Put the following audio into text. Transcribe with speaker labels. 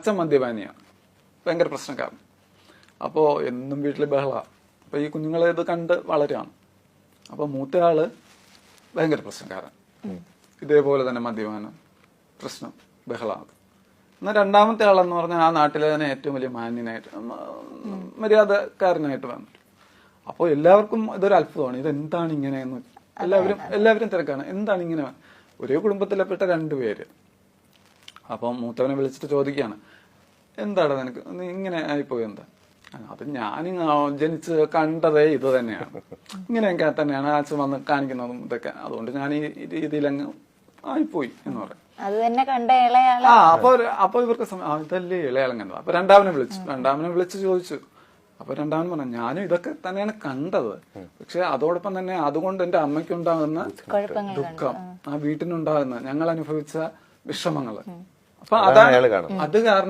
Speaker 1: അച്ഛൻ മദ്യപാനിയാണ് ഭയങ്കര പ്രശ്നക്കാരൻ. അപ്പോൾ എന്നും വീട്ടിൽ ബഹള. അപ്പോൾ ഈ കുഞ്ഞുങ്ങളെ ഇത് കണ്ട് വളരാണ്. മൂത്ത മൂത്തയാൾ ഭയങ്കര പ്രശ്നക്കാരൻ. ഇതേപോലെ തന്നെ മദ്യപാനം പ്രശ്നം ബഹളമാണ് എന്നാൽ രണ്ടാമത്തെ ആളെന്ന് പറഞ്ഞാൽ ആ നാട്ടിലെ തന്നെ ഏറ്റവും വലിയ മാന്യനായിട്ട് മര്യാദക്കാരനായിട്ട് വന്നു. അപ്പോൾ എല്ലാവർക്കും ഇതൊരു അത്ഭുതമാണ്. ഇതെന്താണ് ഇങ്ങനെയെന്ന്. എല്ലാവരും എല്ലാവരും തിരക്കാണ്. എന്താണ് ഇങ്ങനെ ഒരേ കുടുംബത്തിലെപ്പെട്ട രണ്ടുപേര് അപ്പം മൂത്തവനെ വിളിച്ചിട്ട് ചോദിക്കുകയാണ്. എന്താടാ നിനക്ക്? നീ ഇങ്ങനെ ആയിപ്പോയി എന്താ? അത് ഞാൻ ജനിച്ച് കണ്ടതേ ഇത് തന്നെയാണ്. ഇങ്ങനെയൊക്കെ തന്നെയാണ് അച്ഛൻ വന്ന് കാണിക്കുന്നതും ഇതൊക്കെ. അതുകൊണ്ട് ഞാൻ ഈ രീതിയിൽ അങ്ങ് ആയിപ്പോയി എന്ന് പറയും.
Speaker 2: അത് തന്നെ കണ്ട ഇളയാൾ.
Speaker 1: ആ അപ്പൊ അപ്പൊ ഇവർക്ക് ഇതല്ലേ ഇളയാളം കണ്ടത്. അപ്പൊ രണ്ടാമനെ വിളിച്ചു. രണ്ടാമനെ വിളിച്ചു ചോദിച്ചു. അപ്പൊ രണ്ടാമൻ പറഞ്ഞു ഞാനും ഇതൊക്കെ തന്നെയാണ് കണ്ടത്. പക്ഷെ അതോടൊപ്പം തന്നെ അതുകൊണ്ട് എന്റെ അമ്മയ്ക്കുണ്ടാകുന്ന ദുഃഖം ആ. വീട്ടിനുണ്ടാകുന്ന ഞങ്ങൾ അനുഭവിച്ച വിഷമങ്ങൾ അപ്പൊ അതാണ്. അത് കാരണം